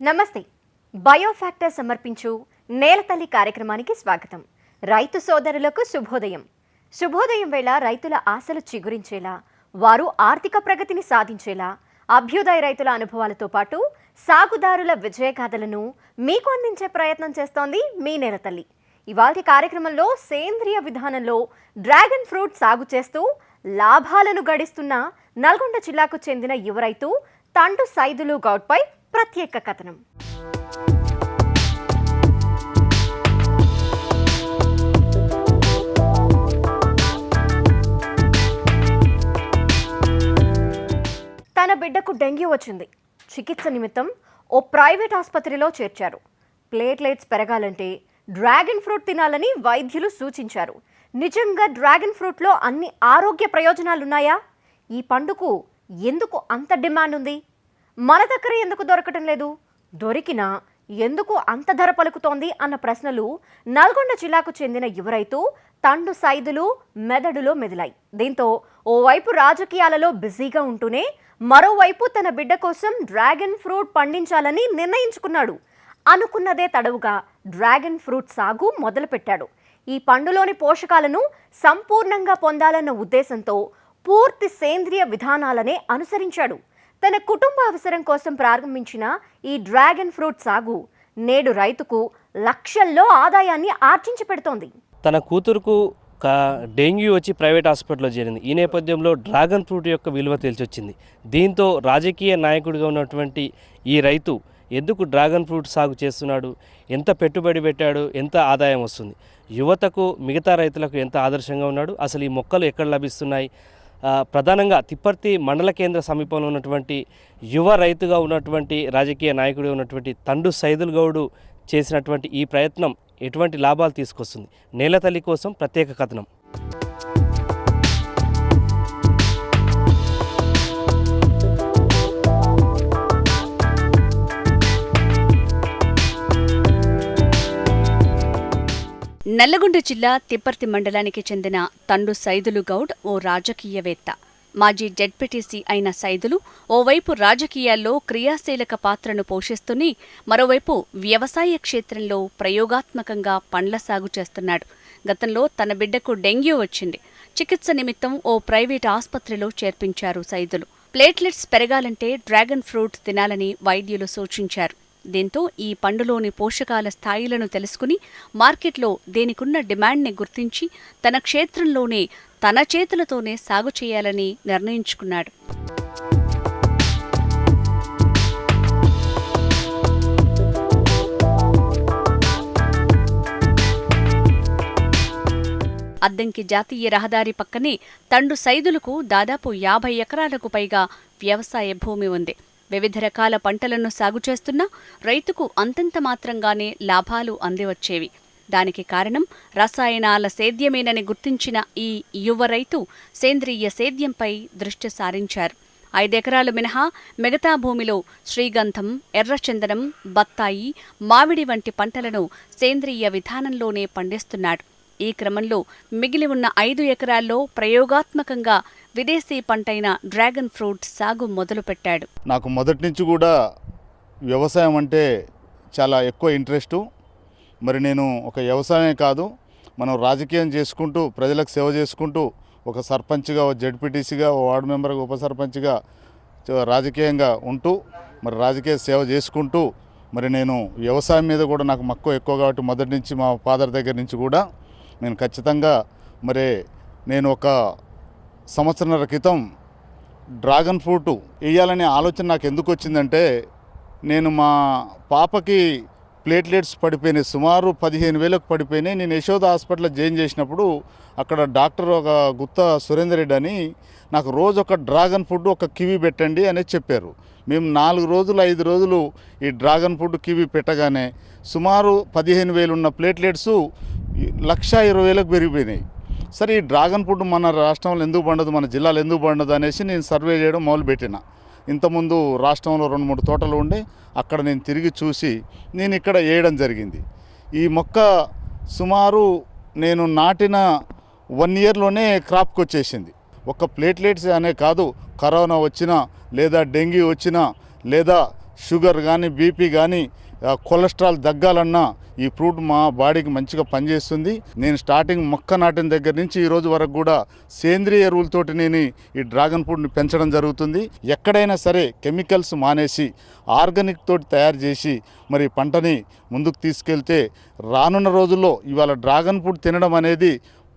నమస్తే. బయోఫ్యాక్టర్ సమర్పించు నేలతల్లి కార్యక్రమానికి స్వాగతం. రైతు సోదరులకు శుభోదయం. శుభోదయం వేళ రైతుల ఆశలు చిగురించేలా వారు ఆర్థిక ప్రగతిని సాధించేలా అభ్యుదయ రైతుల అనుభవాలతో పాటు సాగుదారుల విజయగాథలను మీకు అందించే ప్రయత్నం చేస్తోంది మీ నేలతల్లి ఇవాళ కార్యక్రమంలో సేంద్రియ విధానంలో డ్రాగన్ ఫ్రూట్ సాగు చేస్తూ లాభాలను గడిస్తున్న నల్గొండ జిల్లాకు చెందిన యువ రైతు తండు సైదులు గౌడ్పై ప్రత్యేక కథనం. తన బిడ్డకు డెంగ్యూ వచ్చింది. చికిత్స నిమిత్తం ఓ ప్రైవేట్ ఆసుపత్రిలో చేర్చారు. ప్లేట్లెట్స్ పెరగాలంటే డ్రాగన్ ఫ్రూట్ తినాలని వైద్యులు సూచించారు. నిజంగా డ్రాగన్ ఫ్రూట్లో అన్ని ఆరోగ్య ప్రయోజనాలున్నాయా? ఈ పండుకు ఎందుకు అంత డిమాండ్ ఉంది? మన దగ్గర ఎందుకు దొరకటం లేదు? దొరికినా ఎందుకు అంత ధర పలుకుతోంది అన్న ప్రశ్నలు నల్గొండ జిల్లాకు చెందిన యువ రైతు తండు సైదులు మెదడులో మెదిలాయి. దీంతో ఓవైపు రాజకీయాలలో బిజీగా ఉంటూనే మరోవైపు తన బిడ్డ కోసం డ్రాగన్ ఫ్రూట్ పండించాలని నిర్ణయించుకున్నాడు. అనుకున్నదే తడవుగా డ్రాగన్ ఫ్రూట్ సాగు మొదలుపెట్టాడు. ఈ పండులోని పోషకాలను సంపూర్ణంగా పొందాలన్న ఉద్దేశంతో పూర్తి సేంద్రియ విధానాలనే అనుసరించాడు. తన కుటుంబ అవసరం కోసం ప్రారంభించిన ఈ డ్రాగన్ ఫ్రూట్ సాగు నేడు రైతుకు లక్షల్లో ఆదాయాన్ని ఆర్జించి పెడుతోంది తన కూతురుకు డెంగ్యూ వచ్చి ప్రైవేట్ హాస్పిటల్లో చేరింది. ఈ నేపథ్యంలో డ్రాగన్ ఫ్రూట్ యొక్క విలువ తెలిసొచ్చింది దీంతో రాజకీయ నాయకుడిగా ఉన్నటువంటి ఈ రైతు ఎందుకు డ్రాగన్ ఫ్రూట్ సాగు చేస్తున్నాడు? ఎంత పెట్టుబడి పెట్టాడు? ఎంత ఆదాయం వస్తుంది? యువతకు మిగతా రైతులకు ఎంత ఆదర్శంగా ఉన్నాడు? అసలు ఈ మొక్కలు ఎక్కడ లభిస్తున్నాయి? ప్రధానంగా తిప్పర్తి మండల కేంద్ర సమీపంలో ఉన్నటువంటి యువ రైతుగా ఉన్నటువంటి రాజకీయ నాయకుడు ఉన్నటువంటి తండు సైదుల్ గౌడు చేసినటువంటి ఈ ప్రయత్నం ఎటువంటి లాభాలు తీసుకొస్తుంది? నేలతల్లి కోసం ప్రత్యేక కథనం. నల్లగొండ జిల్లా తిప్పర్తి మండలానికి చెందిన తండు సైదులు గౌడ్ ఓ రాజకీయవేత్త. మాజీ జెడ్పీటీసీ అయిన సైదులు ఓవైపు రాజకీయాల్లో క్రియాశీలక పాత్రను పోషిస్తూనే మరోవైపు వ్యవసాయ క్షేత్రంలో ప్రయోగాత్మకంగా పండ్ల సాగు చేస్తున్నాడు. గతంలో తన బిడ్డకు డెంగ్యూ వచ్చింది. చికిత్స నిమిత్తం ఓ ప్రైవేట్ ఆసుపత్రిలో చేర్పించారు సైదులు. ప్లేట్లెట్స్ పెరగాలంటే డ్రాగన్ ఫ్రూట్ తినాలని వైద్యులు సూచించారు. దీంతో ఈ పండులోని పోషకాల స్థాయిలను తెలుసుకుని మార్కెట్లో దేనికున్న డిమాండ్ని గుర్తించి తన క్షేత్రంలోనే తన చేతులతోనే సాగు చేయాలని నిర్ణయించుకున్నాడు. అద్దంకి జాతీయ రహదారి పక్కనే తండు సైదులకు దాదాపు యాభై ఎకరాలకు పైగా వ్యవసాయ భూమి ఉంది. వివిధ రకాల పంటలను సాగు చేస్తున్నా రైతుకు అంతంత మాత్రంగానే లాభాలు అందివచ్చేవి. దానికి కారణం రసాయనాల సేద్యమేనని గుర్తించిన ఈ యువ రైతు సేంద్రియ సేద్యంపై దృష్టి సారించారు. ఐదెకరాలు మినహా మిగతా భూమిలో శ్రీగంధం ఎర్రచందనం బత్తాయి మామిడి వంటి పంటలను సేంద్రియ విధానంలోనే పండిస్తున్నాడు. ఈ క్రమంలో మిగిలి ఉన్న ఐదు ఎకరాల్లో ప్రయోగాత్మకంగా విదేశీ పంటైన డ్రాగన్ ఫ్రూట్ సాగు మొదలుపెట్టాడు. నాకు మొదటి నుంచి కూడా వ్యవసాయం అంటే చాలా ఎక్కువ ఇంట్రెస్టు. మరి నేను ఒక వ్యవసాయమే కాదు మనం రాజకీయం చేసుకుంటూ ప్రజలకు సేవ చేసుకుంటూ ఒక సర్పంచ్గా ఒక జడ్పీటీసీగా ఓ వార్డు మెంబర్గా ఉప సర్పంచ్గా రాజకీయంగా ఉంటూ మరి రాజకీయ సేవ చేసుకుంటూ మరి నేను వ్యవసాయం మీద కూడా నాకు మక్కువ ఎక్కువ కాబట్టి మొదటి నుంచి మా ఫాదర్ దగ్గర నుంచి కూడా నేను ఖచ్చితంగా మరి నేను ఒక సంవత్సరాల క్రితం డ్రాగన్ ఫ్రూట్ వేయాలనే ఆలోచన నాకు ఎందుకు వచ్చిందంటే నేను మా పాపకి ప్లేట్లెట్స్ పడిపోయినాయి సుమారు పదిహేను వేలకు పడిపోయినాయి. నేను యశోద హాస్పిటల్లో జాయిన్ చేసినప్పుడు అక్కడ డాక్టర్ ఒక గుత్త సురేందర్ రెడ్డి అని నాకు రోజు ఒక డ్రాగన్ ఫుడ్ ఒక కివి పెట్టండి అనేది చెప్పారు. మేము నాలుగు రోజులు ఐదు రోజులు ఈ డ్రాగన్ ఫుడ్ కివి పెట్టగానే సుమారు పదిహేను వేలు ఉన్న ప్లేట్లెట్స్ లక్ష ఇరవై వేలకు పెరిగిపోయినాయి. సరే ఈ డ్రాగన్ ఫ్రూట్ మన రాష్ట్రంలో ఎందుకు పండదు మన జిల్లాలో ఎందుకు పండదు అనేసి నేను సర్వే చేయడం మొదలుపెట్టిన. ఇంతకుముందు రాష్ట్రంలో రెండు మూడు తోటలు ఉండే అక్కడ నేను తిరిగి చూసి నేను ఇక్కడ వేయడం జరిగింది. ఈ మొక్క సుమారు నేను నాటిన వన్ ఇయర్లోనే క్రాప్కి వచ్చేసింది. ఒక ప్లేట్లెట్స్ అనే కాదు కరోనా వచ్చినా లేదా డెంగ్యూ వచ్చినా లేదా షుగర్ కానీ బీపీ కానీ కొలెస్ట్రాల్ తగ్గాలన్నా ఈ ఫ్రూట్ మా బాడీకి మంచిగా పనిచేస్తుంది. నేను స్టార్టింగ్ మొక్క నాటిన దగ్గర నుంచి ఈ రోజు వరకు కూడా సేంద్రియ ఎరువులతోటి నేను ఈ డ్రాగన్ ఫ్రూట్ని పెంచడం జరుగుతుంది. ఎక్కడైనా సరే కెమికల్స్ మానేసి ఆర్గానిక్ తోటి తయారు చేసి మరి పంటని ముందుకు తీసుకెళ్తే రానున్న రోజుల్లో ఇవాళ డ్రాగన్ ఫ్రూట్ తినడం అనేది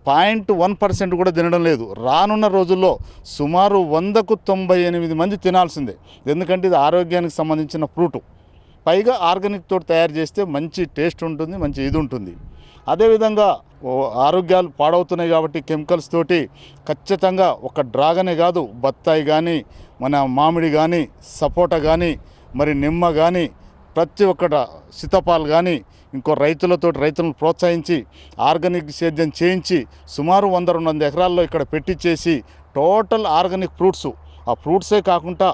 పాయింట్ వన్ పర్సెంట్ కూడా తినడం లేదు. రానున్న రోజుల్లో సుమారు వందకు తొంభై ఎనిమిది మంది తినాల్సిందే. ఎందుకంటే ఇది ఆరోగ్యానికి సంబంధించిన ఫ్రూటు. పైగా ఆర్గానిక్ తోటి తయారు చేస్తే మంచి టేస్ట్ ఉంటుంది మంచి ఇది ఉంటుంది. అదేవిధంగా ఆరోగ్యాలు పాడవుతున్నాయి కాబట్టి కెమికల్స్ తోటి ఖచ్చితంగా ఒక డ్రాగనే కాదు బత్తాయి కానీ మన మామిడి కానీ సపోటా కానీ మరి నిమ్మ కానీ ప్రతి ఒక్కట సీతాఫాలు కానీ ఇంకో రైతులతో రైతులను ప్రోత్సహించి ఆర్గానిక్ సేద్యం చేయించి సుమారు వంద రెండు వందల ఎకరాల్లో ఇక్కడ పెట్టించేసి టోటల్ ఆర్గానిక్ ఫ్రూట్స్ ఆ ఫ్రూట్సే కాకుండా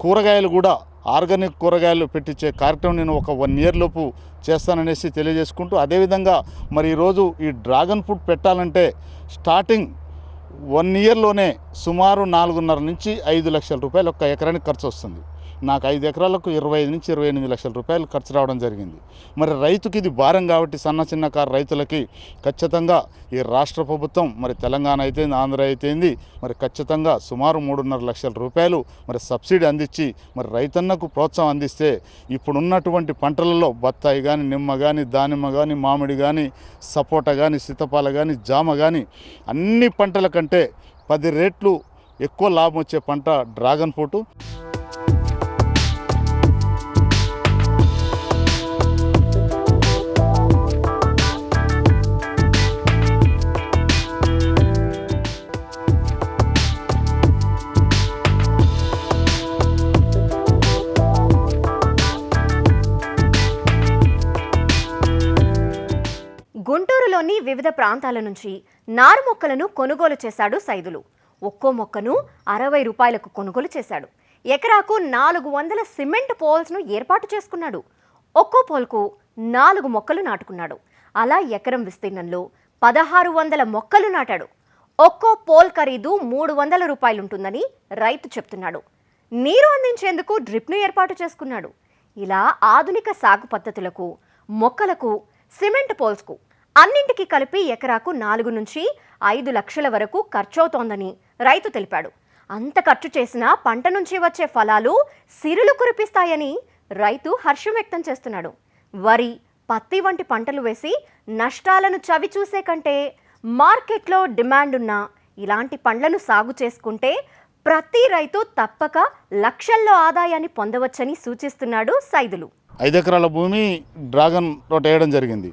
కూరగాయలు కూడా ఆర్గానిక్ కూరగాయలు పెట్టించే కార్యక్రమం నేను ఒక వన్ ఇయర్ లోపు చేస్తాననేసి తెలియజేసుకుంటూ అదేవిధంగా మరి ఈరోజు ఈ డ్రాగన్ ఫ్రూట్ పెట్టాలంటే స్టార్టింగ్ వన్ ఇయర్లోనే సుమారు నాలుగున్నర నుంచి ఐదు లక్షల రూపాయలు ఒక ఎకరానికి ఖర్చు వస్తుంది. నాకు ఐదు ఎకరాలకు ఇరవై ఐదు నుంచి ఇరవై ఎనిమిది లక్షల రూపాయలు ఖర్చు రావడం జరిగింది. మరి రైతుకి ఇది భారం కాబట్టి సన్న చిన్న కారు రైతులకి ఖచ్చితంగా ఈ రాష్ట్ర ప్రభుత్వం మరి తెలంగాణ అయితే ఆంధ్ర అయితేంది మరి ఖచ్చితంగా సుమారు మూడున్నర లక్షల రూపాయలు మరి సబ్సిడీ అందించి మరి రైతన్నకు ప్రోత్సాహం అందిస్తే ఇప్పుడున్నటువంటి పంటలలో బత్తాయి కానీ నిమ్మ కానీ దానిమ్మ కానీ మామిడి కానీ సపోటా కానీ సీతపాల కానీ జామ కానీ అన్ని పంటల కంటే పది రేట్లు ఎక్కువ లాభం వచ్చే పంట డ్రాగన్ ఫ్రూటు. వివిధ ప్రాంతాల నుంచి నారు మొక్కలను కొనుగోలు చేశాడు సైదులు. ఒక్కో మొక్కను అరవై రూపాయలకు కొనుగోలు చేశాడు. ఎకరాకు నాలుగు వందల సిమెంట్ పోల్స్ను ఏర్పాటు చేసుకున్నాడు. ఒక్కో పోల్కు నాలుగు మొక్కలు నాటుకున్నాడు. అలా ఎకరం విస్తీర్ణంలో పదహారు వందల మొక్కలు నాటాడు. ఒక్కో పోల్ ఖరీదు మూడు వందల రూపాయలుంటుందని రైతు చెప్తున్నాడు. నీరు అందించేందుకు డ్రిప్ను ఏర్పాటు చేసుకున్నాడు. ఇలా ఆధునిక సాగు పద్ధతులకు మొక్కలకు సిమెంట్ పోల్స్కు అన్నింటికి కలిపి ఎకరాకు నాలుగు నుంచి ఐదు లక్షల వరకు ఖర్చవుతోందని రైతు తెలిపాడు. అంత ఖర్చు చేసినా పంట నుంచి వచ్చే ఫలాలు సిరులు కురిపిస్తాయని రైతు హర్షం వ్యక్తం చేస్తున్నాడు. వరి పత్తి వంటి పంటలు వేసి నష్టాలను చవి చూసే కంటే మార్కెట్లో డిమాండ్ ఉన్న ఇలాంటి పండ్లను సాగు చేసుకుంటే ప్రతి రైతు తప్పక లక్షల్లో ఆదాయాన్ని పొందవచ్చని సూచిస్తున్నాడు సైదులు. ఐదు ఎకరాల భూమి డ్రాగన్ తోట వేయడం జరిగింది.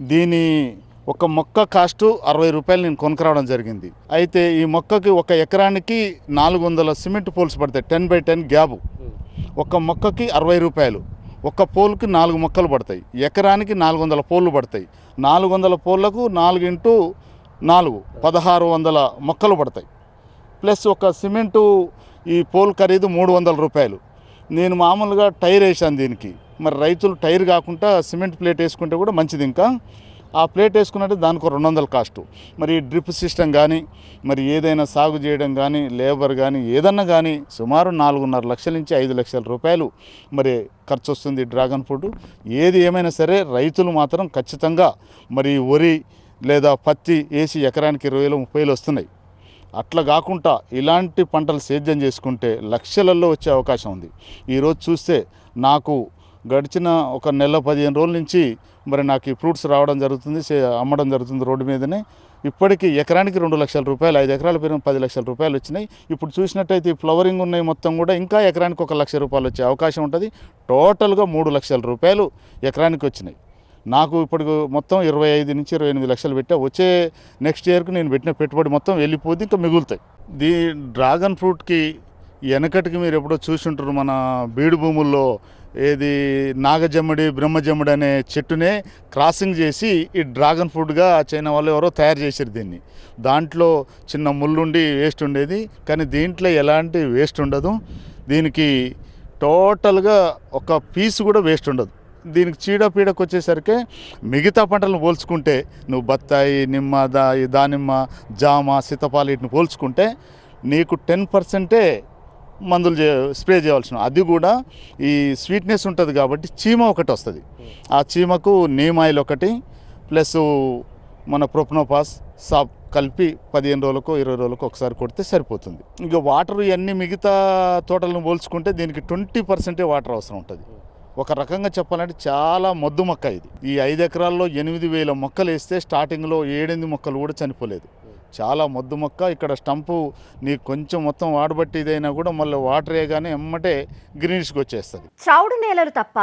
దీని ఒక మొక్క కాస్ట్ అరవై రూపాయలు నేను కొనుక్కరావడం జరిగింది. అయితే ఈ మొక్కకి ఒక ఎకరానికి నాలుగు వందల సిమెంట్ పోల్స్ పడతాయి. Ten by ten gap. ఒక మొక్కకి అరవై రూపాయలు. ఒక పోల్కి నాలుగు మొక్కలు పడతాయి. ఎకరానికి నాలుగు వందల పోళ్ళు పడతాయి. నాలుగు వందల పోళ్ళకు నాలుగు ఇంటూ నాలుగు పదహారు వందల మొక్కలు పడతాయి. ప్లస్ ఒక సిమెంటు ఈ పోల్ ఖరీదు మూడు వందల రూపాయలు. నేను మామూలుగా టైర్ వేసాను దీనికి. మరి రైతులు టైర్ కాకుండా సిమెంట్ ప్లేట్ వేసుకుంటే కూడా మంచిది ఇంకా. ఆ ప్లేట్ వేసుకున్నట్టు దానికి రెండు వందల కాస్టు. మరి డ్రిప్ సిస్టమ్ కానీ మరి ఏదైనా సాగు చేయడం కానీ లేబర్ కానీ ఏదన్నా కానీ సుమారు నాలుగున్నర లక్షల నుంచి ఐదు లక్షల రూపాయలు మరి ఖర్చు వస్తుంది డ్రాగన్ ఫ్రూట్. ఏది ఏమైనా సరే రైతులు మాత్రం ఖచ్చితంగా మరి వరి లేదా పత్తి వేసి ఎకరానికి ఇరవై వేలు ముప్పై వస్తున్నాయి. అట్లా కాకుండా ఇలాంటి పంటలు సేద్యం చేసుకుంటే లక్షలలో వచ్చే అవకాశం ఉంది. ఈరోజు చూస్తే నాకు గడిచిన ఒక నెల పదిహేను రోజుల నుంచి మరి నాకు ఈ ఫ్రూట్స్ రావడం జరుగుతుంది సే- అమ్మడం జరుగుతుంది రోడ్డు మీదనే. ఇప్పటికి ఎకరానికి రెండు లక్షల రూపాయలు ఐదు ఎకరాల పేరు పది లక్షల రూపాయలు వచ్చినాయి. ఇప్పుడు చూసినట్టయితే ఈ ఫ్లవరింగ్ ఉన్నాయి మొత్తం కూడా ఇంకా ఎకరానికి ఒక లక్ష రూపాయలు వచ్చే అవకాశం ఉంటుంది. టోటల్గా మూడు లక్షల రూపాయలు ఎకరానికి వచ్చినాయి. నాకు ఇప్పుడు మొత్తం ఇరవై ఐదు నుంచి ఇరవై ఎనిమిది లక్షలు పెట్టా. వచ్చే నెక్స్ట్ ఇయర్కి నేను పెట్టిన పెట్టుబడి మొత్తం వెళ్ళిపోతే ఇంకా మిగులుతాయి. దీ డ్రాగన్ ఫ్రూట్కి వెనకటికి మీరు ఎప్పుడో చూసుంటారు మన బీడు భూముల్లో ఏది నాగజమ్మడి బ్రహ్మజమ్మడి అనే చెట్టునే క్రాసింగ్ చేసి ఈ డ్రాగన్ ఫ్రూట్గా చైనా వాళ్ళు ఎవరో తయారు చేశారు దీన్ని. దాంట్లో చిన్న ముళ్ళుండి వేస్ట్ ఉండేది కానీ దీంట్లో ఎలాంటి వేస్ట్ ఉండదు. దీనికి టోటల్గా ఒక పీస్ కూడా వేస్ట్ ఉండదు. దీనికి చీడపీడకు వచ్చేసరికి మిగతా పంటలను పోల్చుకుంటే నువ్వు బత్తాయి నిమ్మ దా దానిమ్మ జామ సీతపాలు వీటిని పోల్చుకుంటే నీకు టెన్ పర్సెంటే మందులు చే స్ప్రే చేయవలసిన అది కూడా ఈ స్వీట్నెస్ ఉంటుంది కాబట్టి చీమ ఒకటి వస్తుంది. ఆ చీమకు నీమ్ ఆయిల్ ఒకటి ప్లస్ మన ప్రొప్నోపాస్ సాప్ కలిపి పదిహేను రోజులకు ఇరవై రోజులకు ఒకసారి కొడితే సరిపోతుంది. ఇంకా వాటర్ ఇవన్నీ మిగతా తోటలను పోల్చుకుంటే దీనికి ట్వంటీ పర్సెంటే వాటర్ అవసరం ఉంటుంది. ఒక రకంగా చెప్పాలంటే చాలా మొద్దు మొక్క ఇది. ఈ ఐదు ఎకరాల్లో ఎనిమిది వేల మొక్కలు వేస్తే స్టార్టింగ్లో ఏడెనిమిది మొక్కలు కూడా చనిపోలేదు. చాలా మొద్దు మొక్క. ఇక్కడ స్టంపు నీకు కొంచెం మొత్తం వాడబట్టి ఇదైనా కూడా మళ్ళీ వాటర్ వేయగానే ఎమ్మటే గ్రీనిష్కి వచ్చేస్తుంది. చౌడు నేలలు తప్ప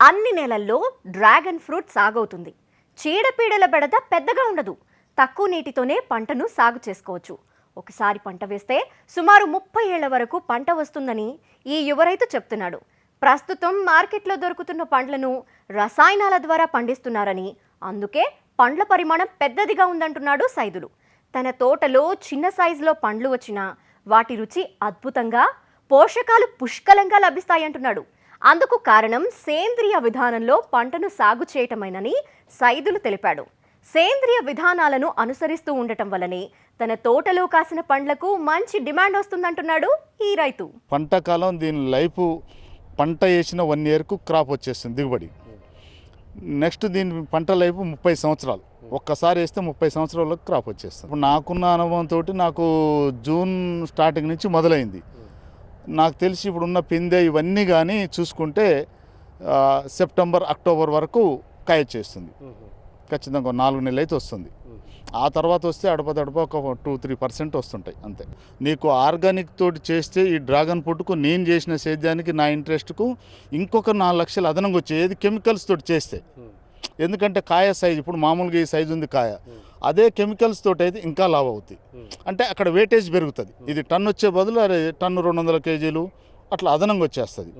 అన్ని నేలల్లో డ్రాగన్ ఫ్రూట్ సాగవుతుంది. చీడపీడల బెడద పెద్దగా ఉండదు. తక్కువ నీటితోనే పంటను సాగు చేసుకోవచ్చు. ఒకసారి పంట వేస్తే సుమారు ముప్పై ఏళ్ళ వరకు పంట వస్తుందని ఈ యువ రైతు చెప్తున్నాడు. ప్రస్తుతం మార్కెట్లో దొరుకుతున్న పండ్లను రసాయనాల ద్వారా పండిస్తున్నారని అందుకే పండ్ల పరిమాణం పెద్దదిగా ఉందంటున్నాడు సైదులు. తన తోటలో చిన్న సైజులో పండ్లు వచ్చినా వాటి రుచి అద్భుతంగా పోషకాలు పుష్కలంగా లభిస్తాయంటున్నాడు. అందుకు కారణం సేంద్రియ విధానంలో పంటను సాగు చేయటమేనని సైదులు తెలిపాడు. సేంద్రియ విధానాలను అనుసరిస్తూ ఉండటం వల్లనే తన తోటలో కాసిన పండ్లకు మంచి డిమాండ్ వస్తుందంటున్నాడు ఈ రైతు. పంట కాలం దీని లైఫ్ పంట వేసిన వన్ ఇయర్కు క్రాప్ వచ్చేస్తుంది దిగుబడి. నెక్స్ట్ దీని పంట లైఫ్ ముప్పై సంవత్సరాలు. ఒక్కసారి వేస్తే ముప్పై సంవత్సరాలకు క్రాప్ వచ్చేస్తుంది. ఇప్పుడు నాకున్న అనుభవంతో నాకు జూన్ స్టార్టింగ్ నుంచి మొదలైంది. నాకు తెలిసి ఇప్పుడు ఉన్న పిందె ఇవన్నీ కానీ చూసుకుంటే సెప్టెంబర్ అక్టోబర్ వరకు కాయ చేస్తుంది. ఖచ్చితంగా నాలుగు నెలలు అయితే వస్తుంది. ఆ తర్వాత వస్తే అడపదడప ఒక టూ త్రీ పర్సెంట్ వస్తుంటాయి అంతే. నీకు ఆర్గానిక్ తోటి చేస్తే ఈ డ్రాగన్ ఫ్రూట్కు నేను చేసిన సేద్యానికి నా ఇంట్రెస్ట్కు ఇంకొక నాలుగు లక్షలు అదనంగా వచ్చేది కెమికల్స్ తోటి చేస్తే. ఎందుకంటే కాయ సైజు ఇప్పుడు మామూలుగా ఈ సైజు ఉంది కాయ. అదే కెమికల్స్ తోటి అయితే ఇంకా లాభ అవుతాయి అంటే అక్కడ వేటేజ్ పెరుగుతుంది. ఇది టన్ను వచ్చే బదులు అరే టన్ను రెండు వందల కేజీలు అట్లా అదనంగా వచ్చేస్తుంది.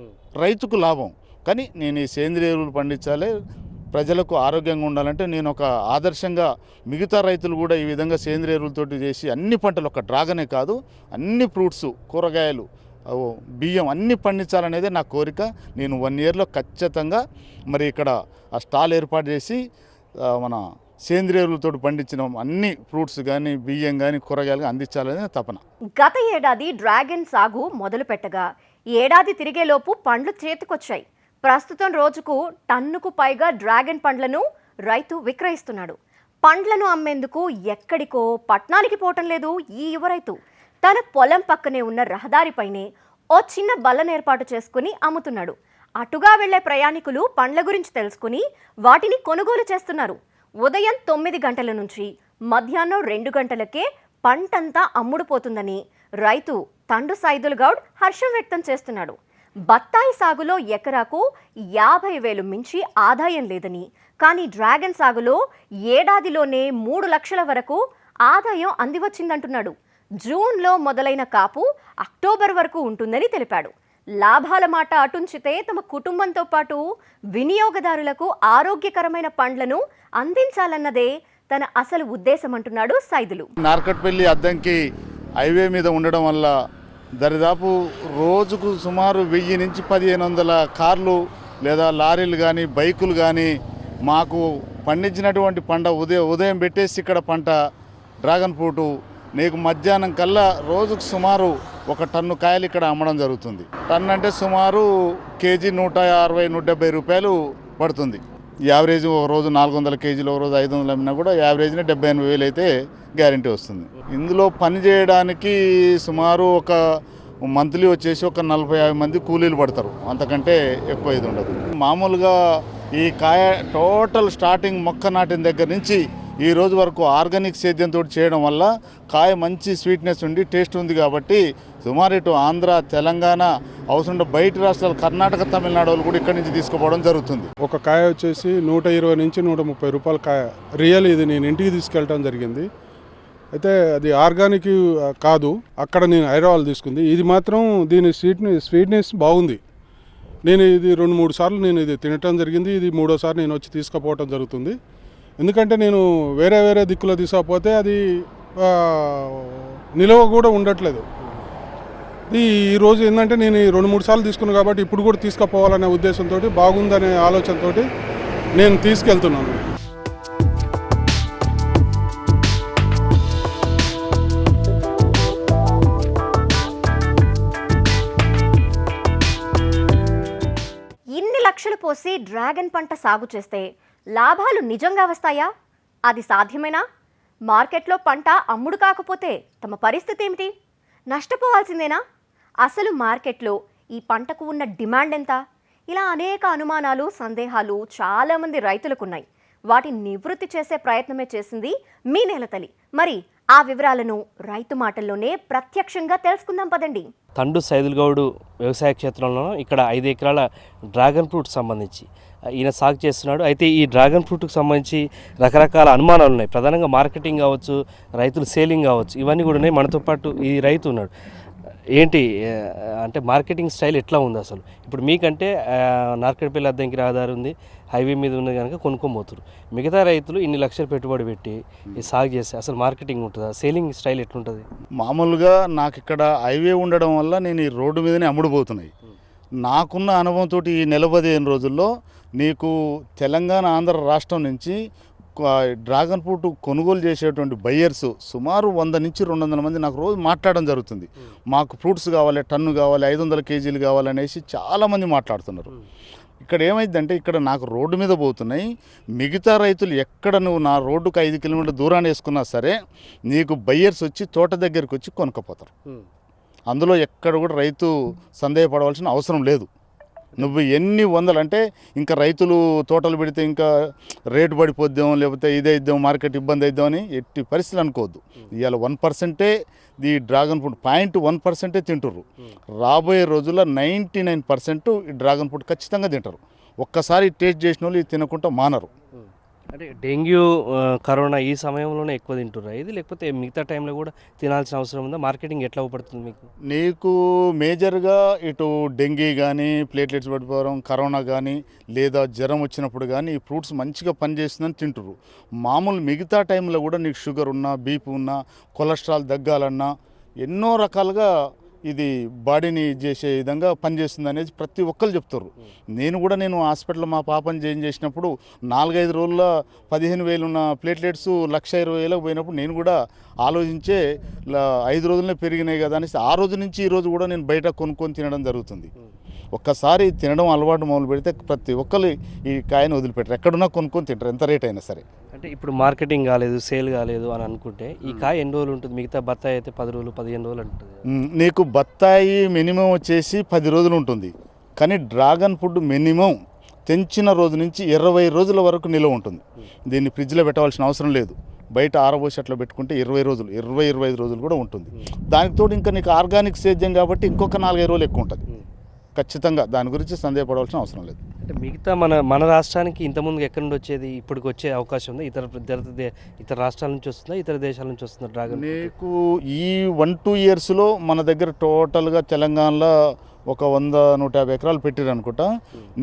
రైతుకు లాభం. కానీ నేను ఈ సేంద్రియ ఎరువులు పండించాలి. ప్రజలకు ఆరోగ్యంగా ఉండాలంటే నేను ఒక ఆదర్శంగా మిగతా రైతులు కూడా ఈ విధంగా సేంద్రియ ఎరువులతోటి చేసి అన్ని పంటలు ఒక డ్రాగనే కాదు అన్ని ఫ్రూట్స్ కూరగాయలు బియ్యం అన్ని పండించాలనేదే నా కోరిక. నేను వన్ ఇయర్లో ఖచ్చితంగా మరి ఇక్కడ ఆ స్టాల్ ఏర్పాటు చేసి మన సేంద్రియ ఎరువులతో పండించిన అన్ని ఫ్రూట్స్ కానీ బియ్యం కానీ కూరగాయలు అందించాలనేది అందించాలనే తపన. గత ఏడాది డ్రాగన్ సాగు మొదలు పెట్టగా ఏడాది తిరిగేలోపు పండ్లు చేతికొచ్చాయి. ప్రస్తుతం రోజుకు టన్నుకు పైగా డ్రాగన్ పండ్లను రైతు విక్రయిస్తున్నాడు. పండ్లను అమ్మేందుకు ఎక్కడికో పట్నానికి పోవటం లేదు ఈ యువ రైతు. తన పొలం పక్కనే ఉన్న రహదారిపైనే ఓ చిన్న బల్లను ఏర్పాటు చేసుకుని అమ్ముతున్నాడు. అటుగా వెళ్ళే ప్రయాణికులు పండ్ల గురించి తెలుసుకుని వాటిని కొనుగోలు చేస్తున్నారు. ఉదయం తొమ్మిది గంటల నుంచి మధ్యాహ్నం రెండు గంటలకే పంటంతా అమ్ముడుపోతుందని రైతు తండు సైదుల్ గౌడ్ హర్షం వ్యక్తం చేస్తున్నాడు. బత్తాయి సాగులో ఎకరాకు యాభై వేలు మించి ఆదాయం లేదని కానీ డ్రాగన్ సాగులో ఏడాదిలోనే మూడు లక్షల వరకు ఆదాయం అందివచ్చిందంటున్నాడు. జూన్లో మొదలైన కాపు అక్టోబర్ వరకు ఉంటుందని తెలిపాడు. లాభాల మాట అటుంచితే తమ కుటుంబంతో పాటు వినియోగదారులకు ఆరోగ్యకరమైన పండ్లను అందించాలన్నదే తన అసలు ఉద్దేశం అంటున్నాడు సైదులు. నార్కట్పల్లి అద్దంకి హైవే మీద ఉండడం వల్ల దరిదాపు రోజుకు సుమారు వెయ్యి నుంచి పదిహేను వందల కార్లు లేదా లారీలు కానీ బైకులు కానీ మాకు పండించినటువంటి పంట ఉదయం ఉదయం పెట్టేసి ఇక్కడ పంట డ్రాగన్ ఫ్రూటు నీకు మధ్యాహ్నం కల్లా రోజుకు సుమారు ఒక టన్ను కాయలు ఇక్కడ అమ్మడం జరుగుతుంది. టన్ను అంటే సుమారు కేజీ నూట అరవై నూట డెబ్బై రూపాయలు పడుతుంది. యావరేజ్ ఒక రోజు నాలుగు వందల కేజీలు ఒక రోజు ఐదు వందలు అమ్మినా కూడా యావరేజ్ని డెబ్బై ఎనభై వేలు అయితే గ్యారంటీ వస్తుంది. ఇందులో పని చేయడానికి సుమారు ఒక మంత్లీ వచ్చేసి ఒక నలభై యాభై మంది కూలీలు పడతారు. అంతకంటే ఎక్కువ ఇది ఉండదు. మామూలుగా ఈ కాయ టోటల్ స్టార్టింగ్ మొక్క నాటిన దగ్గర నుంచి ఈ రోజు వరకు ఆర్గానిక్ సేద్యంతో చేయడం వల్ల కాయ మంచి స్వీట్నెస్ ఉండి టేస్ట్ ఉంది కాబట్టి సుమారు ఇటు ఆంధ్ర తెలంగాణ అవసరం బయట రాష్ట్రాలు కర్ణాటక తమిళనాడు వాళ్ళు కూడా ఇక్కడి నుంచి తీసుకుపోవడం జరుగుతుంది. ఒక కాయ వచ్చేసి నూట ఇరవై నుంచి నూట ముప్పై రూపాయల కాయ. రియల్ ఇది నేను ఇంటికి తీసుకెళ్ళటం జరిగింది. అయితే అది ఆర్గానిక్ కాదు. అక్కడ నేను హైదరాబాద్ తీసుకుంది. ఇది మాత్రం దీని స్వీట్నెస్ స్వీట్నెస్ బాగుంది. నేను ఇది రెండు మూడు సార్లు నేను ఇది తినటం జరిగింది. ఇది మూడోసారి నేను వచ్చి తీసుకుపోవటం జరుగుతుంది. ఎందుకంటే నేను వేరే వేరే దిక్కులో తీసుకపోతే అది నిలవ కూడా ఉండట్లేదు. ఇది ఈరోజు ఏంటంటే నేను ఈ రెండు మూడు సార్లు తీసుకున్నాను కాబట్టి ఇప్పుడు కూడా తీసుకుపోవాలనే ఉద్దేశంతో బాగుందనే ఆలోచనతో నేను తీసుకెళ్తున్నాను. పోసి డ్రాగన్ పంట సాగు చేస్తే లాభాలు నిజంగా వస్తాయా? అది సాధ్యమేనా? మార్కెట్లో పంట అమ్ముడు కాకపోతే తమ పరిస్థితి ఏమిటి? నష్టపోవాల్సిందేనా? అసలు మార్కెట్లో ఈ పంటకు ఉన్న డిమాండ్ ఎంత? ఇలా అనేక అనుమానాలు సందేహాలు చాలామంది రైతులకున్నాయి. వాటిని నివృత్తి చేసే ప్రయత్నమే చేసింది మీ నేలతలి మరి ఆ వివరాలను రైతు మాటల్లోనే ప్రత్యక్షంగా తెలుసుకుందాం పదండి. తండు సైదుల్ గౌడు వ్యవసాయ క్షేత్రంలో ఇక్కడ ఐదు ఎకరాల డ్రాగన్ ఫ్రూట్ సంబంధించి ఈయన సాగు చేస్తున్నాడు. అయితే ఈ డ్రాగన్ ఫ్రూట్కి సంబంధించి రకరకాల అనుమానాలు ఉన్నాయి. ప్రధానంగా మార్కెటింగ్ కావచ్చు రైతులు సేలింగ్ కావచ్చు ఇవన్నీ కూడా ఉన్నాయి. మనతో పాటు ఈ రైతు ఉన్నాడు. ఏంటి అంటే మార్కెటింగ్ స్టైల్ ఎట్లా ఉంది అసలు? ఇప్పుడు మీకంటే నార్కెట్పల్లి అద్దెంకి రహదారి ఉంది హైవే మీద ఉంది కనుక కొనుక్కోబోతురు. మిగతా రైతులు ఇన్ని లక్షలు పెట్టుబడి పెట్టి ఈ సాగు చేస్తే అసలు మార్కెటింగ్ ఉంటుందా? సేలింగ్ స్టైల్ ఎట్లుంటుంది? మామూలుగా నాకు ఇక్కడ హైవే ఉండడం వల్ల నేను ఈ రోడ్డు మీదనే అమ్ముడుపోతున్నాయి. నాకున్న అనుభవంతో ఈ నెల పదిహేను రోజుల్లో నీకు తెలంగాణ ఆంధ్ర రాష్ట్రం నుంచి డ్రాగన్ ఫ్రూట్ కొనుగోలు చేసేటువంటి బయ్యర్స్ సుమారు వంద నుంచి రెండు వందల మంది నాకు రోజు మాట్లాడడం జరుగుతుంది. మాకు ఫ్రూట్స్ కావాలి టన్ను కావాలి ఐదు వందల కేజీలు కావాలనేసి చాలామంది మాట్లాడుతున్నారు. ఇక్కడ ఏమైందంటే ఇక్కడ నాకు రోడ్డు మీద పోతున్నాయి. మిగతా రైతులు ఎక్కడ నువ్వు నా రోడ్డుకు ఐదు కిలోమీటర్ల దూరాన్ని వేసుకున్నా సరే నీకు బయ్యర్స్ వచ్చి తోట దగ్గరికి వచ్చి కొనుక్కపోతారు. అందులో ఎక్కడ కూడా రైతు సందేహపడవలసిన అవసరం లేదు. నువ్వు ఎన్ని వందలు అంటే ఇంకా రైతులు తోటలు పెడితే ఇంకా రేటు పడిపోద్దాం లేకపోతే ఇదే ఇద్దాం మార్కెట్ ఇబ్బంది అయిద్దాం అని ఎట్టి పరిస్థితులు అనుకోవద్దు. ఇవాళ వన్ పర్సెంటే ఈ డ్రాగన్ ఫ్రూట్ పాయింట్ వన్ పర్సెంటే తింటుర్రు. రాబోయే రోజుల్లో నైంటీ నైన్ పర్సెంట్ ఈ డ్రాగన్ ఫ్రూట్ ఖచ్చితంగా తింటారు. ఒక్కసారి టేస్ట్ చేసిన వాళ్ళు తినకుండా మానరు. అంటే డెంగ్యూ కరోనా ఈ సమయంలోనే ఎక్కువ తింటుర్రా? ఇది లేకపోతే మిగతా టైంలో కూడా తినాల్సిన అవసరం ఉందా? మార్కెటింగ్ ఎట్లా పడుతుంది మీకు? నీకు మేజర్గా ఇటు డెంగీ కానీ ప్లేట్లెట్స్ పడిపోవడం కరోనా కానీ లేదా జ్వరం వచ్చినప్పుడు కానీ ఈ ఫ్రూట్స్ మంచిగా పనిచేస్తుందని తింటురు మామూలు మిగతా టైంలో కూడా నీకు షుగర్ ఉన్నా బీపీ ఉన్నా కొలెస్ట్రాల్ తగ్గాలన్నా ఎన్నో రకాలుగా ఇది బాడీని చేసే విధంగా పనిచేస్తుంది అనేది ప్రతి ఒక్కరు చెప్తారు నేను కూడా నేను హాస్పిటల్లో మా పాపని జాయిన్ చేసినప్పుడు నాలుగైదు రోజుల్లో పదిహేను వేలు ఉన్న ప్లేట్లెట్స్ లక్ష ఇరవై వేలకు పోయినప్పుడు నేను కూడా ఆలోచించే ఐదు రోజులనే పెరిగినాయి కదా అనేసి ఆ రోజు నుంచి ఈ రోజు కూడా నేను బయట కొనుక్కొని తినడం జరుగుతుంది. ఒక్కసారి తినడం అలవాటు మొదలు పెడితే ప్రతి ఒక్కరు ఈ కాయను వదిలిపెట్టరు. ఎక్కడున్నా కొనుక్కొని తింటారు. ఎంత రేట్ అయినా సరే. అంటే ఇప్పుడు మార్కెటింగ్ కాలేదు సేల్ కాలేదు అని అనుకుంటే ఈ కాయ ఎన్ని రోజులు ఉంటుంది? మిగతా బత్తాయి అయితే పది రోజులు పదిహేను రోజులు ఉంటుంది నీకు బత్తాయి మినిమం వచ్చేసి పది రోజులు ఉంటుంది. కానీ డ్రాగన్ ఫుడ్ మినిమం తెంచిన రోజు నుంచి ఇరవై రోజుల వరకు నిల్వ ఉంటుంది. దీన్ని ఫ్రిడ్జ్లో పెట్టవలసిన అవసరం లేదు. బయట ఆరబోసి అట్లా పెట్టుకుంటే ఇరవై రోజులు ఇరవై ఇరవై ఐదు రోజులు కూడా ఉంటుంది. దానికి తోడు ఇంకా నీకు ఆర్గానిక్ సేద్యం కాబట్టి ఇంకొక నాలుగైదు రోజులు ఎక్కువ ఉంటుంది. ఖచ్చితంగా దాని గురించి సందేహపడవలసిన అవసరం లేదు. అంటే మిగతా మన మన రాష్ట్రానికి ఇంతకుముందు ఎక్కడి నుండి వచ్చేది ఇప్పటికి వచ్చే అవకాశం ఉందా? ఇతర ఇతర ఇతర రాష్ట్రాల నుంచి వస్తుందా ఇతర దేశాల నుంచి వస్తుందా డ్రాగన్? నీకు ఈ వన్ టూ ఇయర్స్లో మన దగ్గర టోటల్గా తెలంగాణలో ఒక వంద నూట యాభై ఎకరాలు పెట్టారు అనుకుంటా.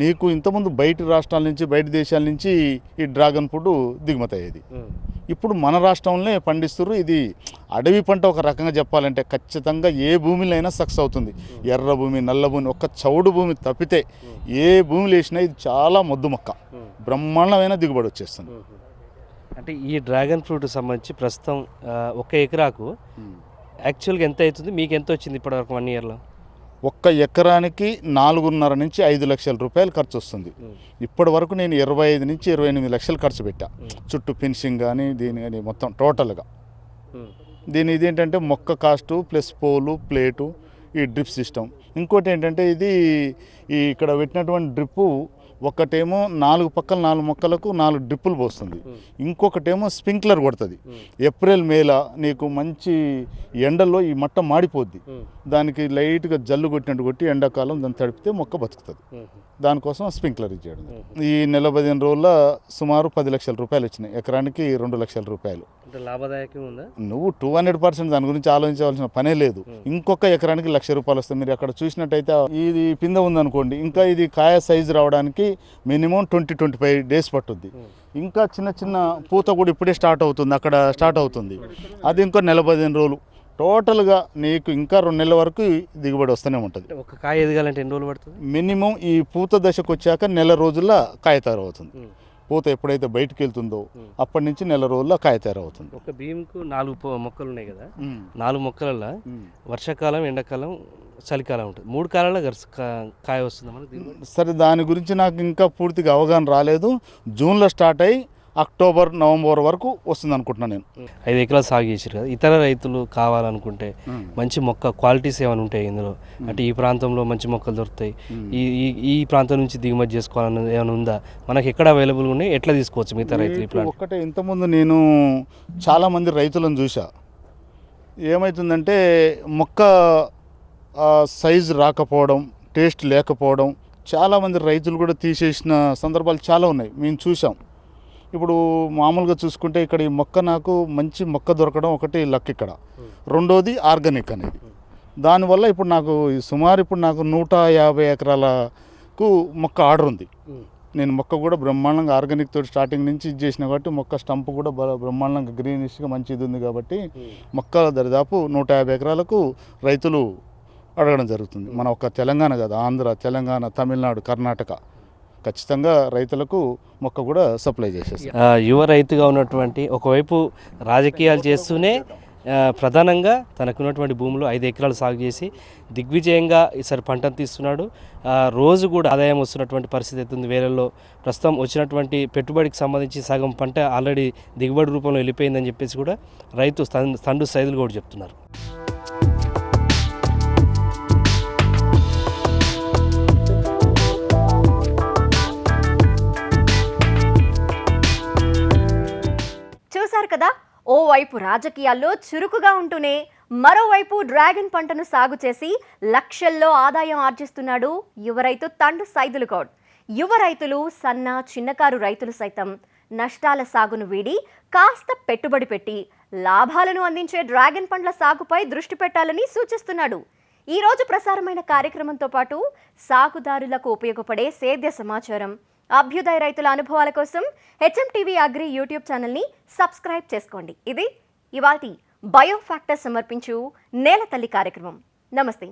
నీకు ఇంతకుముందు బయట రాష్ట్రాల నుంచి బయట దేశాల నుంచి ఈ డ్రాగన్ ఫ్రూట్ దిగుమతి అయ్యేది. ఇప్పుడు మన రాష్ట్రంలోనే పండిస్తున్నారు ఇది అడవి పంట ఒక రకంగా చెప్పాలంటే ఖచ్చితంగా ఏ భూమిలో అయినా సక్సెస్ అవుతుంది. ఎర్ర భూమి నల్ల భూమి ఒక్క చౌడు భూమి తప్పితే ఏ భూమిలో వేసినా ఇది చాలా మొద్దు మొక్క. బ్రహ్మాండమైన దిగుబడి వచ్చేస్తుంది. అంటే ఈ డ్రాగన్ ఫ్రూట్ సంబంధించి ప్రస్తుతం ఒక ఎకరాకు యాక్చువల్గా ఎంత అవుతుంది? మీకు ఎంత వచ్చింది ఇప్పటివరకు వన్ ఇయర్లో? ఒక్క ఎకరానికి నాలుగున్నర నుంచి ఐదు లక్షల రూపాయలు ఖర్చు వస్తుంది. ఇప్పటి వరకు నేను ఇరవై ఐదు నుంచి ఇరవై ఎనిమిది లక్షలు ఖర్చు పెట్టా. చుట్టూ ఫినిషింగ్ కానీ దీని కానీ మొత్తం టోటల్గా. దీని ఇదేంటంటే మొక్క కాస్టు ప్లస్ పోలు ప్లేటు ఈ డ్రిప్ సిస్టమ్. ఇంకోటి ఏంటంటే ఇది ఈ ఇక్కడ పెట్టినటువంటి డ్రిప్పు ఒకటేమో నాలుగు పక్కల నాలుగు మొక్కలకు నాలుగు డ్రిప్పులు పోస్తుంది. ఇంకొకటేమో స్ప్రింక్లర్ కొడుతుంది. ఏప్రిల్ మేల నీకు మంచి ఎండల్లో ఈ మట్ట మాడిపోద్ది. దానికి లైట్గా జల్లు కొట్టినట్టు కొట్టి ఎండాకాలం దాన్ని తడిపితే మొక్క బతుకుతుంది. దానికోసం స్ప్రింక్లర్ ఇచ్చేయడం ఈ నెల పదిహేను రోజుల సుమారు పది లక్షల రూపాయలు వచ్చినాయి. ఎకరానికి రెండు లక్షల రూపాయలు. అంటే లాభదాయకం ఉందా? నువ్వు టూ హండ్రెడ్ పర్సెంట్ దాని గురించి ఆలోచించవలసిన పనే లేదు. ఇంకొక ఎకరానికి లక్ష రూపాయలు వస్తుంది. మీరు అక్కడ చూసినట్టయితే ఇది పింద ఉందనుకోండి ఇంకా ఇది కాయ సైజు రావడానికి minimum twenty twenty five days పట్టుద్ది ఇంకా చిన్న చిన్న పూత కూడా ఇప్పుడే స్టార్ట్ అవుతుంది అక్కడ స్టార్ట్ అవుతుంది. అది ఇంకో నెల పదిహేను రోజులు. టోటల్గా నీకు ఇంకా రెండు నెలల వరకు దిగుబడి వస్తూనే ఉంటుంది. ఒక కాయ ఎదగాలంటే ఎన్ని రోజులు పడుతుంది? మినిమం ఈ పూత దశకు వచ్చాక నెల రోజుల్లో కాయ తయారవుతుంది. పూత ఎప్పుడైతే బయటికి వెళ్తుందో అప్పటి నుంచి నెల రోజుల్లో కాయ తయారవుతుంది. ఒక భీముకు నాలుగు మొక్కలు ఉన్నాయి కదా? నాలుగు మొక్కలలో వర్షాకాలం ఎండాకాలం చలికాలం ఉంటుంది. మూడు కాలాల్లో గర్స్ కా- కాయ వస్తుంది? సరే దాని గురించి నాకు ఇంకా పూర్తిగా అవగాహన రాలేదు. జూన్లో స్టార్ట్ అయ్యి అక్టోబర్ నవంబర్ వరకు వస్తుంది అనుకుంటున్నాను నేను. ఐదు ఎకరాలు సాగు చేశారు కదా. ఇతర రైతులు కావాలనుకుంటే మంచి మొక్క క్వాలిటీస్ ఏమైనా ఉంటాయి ఇందులో? అంటే ఈ ప్రాంతంలో మంచి మొక్కలు దొరుకుతాయి. ఈ ఈ ఈ ప్రాంతం నుంచి దిగుమతి చేసుకోవాలన్నది ఏమైనా ఉందా? మనకి ఎక్కడ అవైలబుల్ ఉన్నాయి? ఎట్లా తీసుకోవచ్చు మిగతా రైతులు ప్లాంట్? ఒక్కటే ఇంతకుముందు నేను చాలామంది రైతులను చూసా ఏమవుతుందంటే మొక్క సైజు రాకపోవడం టేస్ట్ లేకపోవడం చాలామంది రైతులు కూడా తీసేసిన సందర్భాలు చాలా ఉన్నాయి. మేము చూసాం ఇప్పుడు మామూలుగా చూసుకుంటే ఇక్కడ ఈ మొక్క నాకు మంచి మొక్క దొరకడం ఒకటి లక్ ఇక్కడ. రెండోది ఆర్గానిక్ అనేది. దానివల్ల ఇప్పుడు నాకు ఈ సుమారు ఇప్పుడు నాకు నూట యాభై ఎకరాలకు మొక్క ఆర్డర్ ఉంది. నేను మొక్క కూడా బ్రహ్మాండంగా ఆర్గానిక్ తోటి స్టార్టింగ్ నుంచి ఇది చేసిన కాబట్టి మొక్క స్టంప్ కూడా బ్రహ్మాండంగా గ్రీనిష్గా మంచి ఇది ఉంది కాబట్టి మొక్క దరిదాపు నూట యాభై ఎకరాలకు రైతులు అడగడం జరుగుతుంది. మన ఒక తెలంగాణ కదా ఆంధ్ర తెలంగాణ తమిళనాడు కర్ణాటక. ఖచ్చితంగా రైతులకు మొక్క కూడా సప్లై చేసేస్తాం యువ రైతుగా ఉన్నటువంటి ఒకవైపు రాజకీయాలు చేస్తూనే ప్రధానంగా తనకున్నటువంటి భూమిలో ఐదు ఎకరాలు సాగు చేసి దిగ్విజయంగా ఈసారి పంటను తీస్తున్నాడు. రోజు కూడా ఆదాయం వస్తున్నటువంటి పరిస్థితి అవుతుంది వేలల్లో ప్రస్తుతం వచ్చినటువంటి పెట్టుబడికి సంబంధించి సగం పంట ఆల్రెడీ దిగుబడి రూపంలో వెళ్ళిపోయిందని చెప్పేసి కూడా రైతు తండ్రి తండు సైదులు కూడా చెప్తున్నారు. చూశారు కదా? ఓవైపు రాజకీయాల్లో చురుకుగా ఉంటూనే మరోవైపు డ్రాగన్ పంటను సాగు చేసి లక్షల్లో ఆదాయం ఆర్జిస్తున్నాడు యువ రైతు తండు సైదులు గౌడ్. యువ రైతులు సన్న చిన్నకారు రైతులు సైతం నష్టాల సాగును వీడి కాస్త పెట్టుబడి పెట్టి లాభాలను అందించే డ్రాగన్ పండ్ల సాగుపై దృష్టి పెట్టాలని సూచిస్తున్నాడు. ఈ రోజు ప్రసారమైన కార్యక్రమంతో పాటు సాగుదారులకు ఉపయోగపడే సేద్య సమాచారం అభ్యుదయ రైతుల అనుభవాల కోసం హెచ్ఎం టీవీ అగ్రి యూట్యూబ్ ఛానల్ని సబ్స్క్రైబ్ చేసుకోండి. ఇది ఇవాటి బయో ఫ్యాక్టర్ సమర్పించు నేల తల్లి కార్యక్రమం. నమస్తే.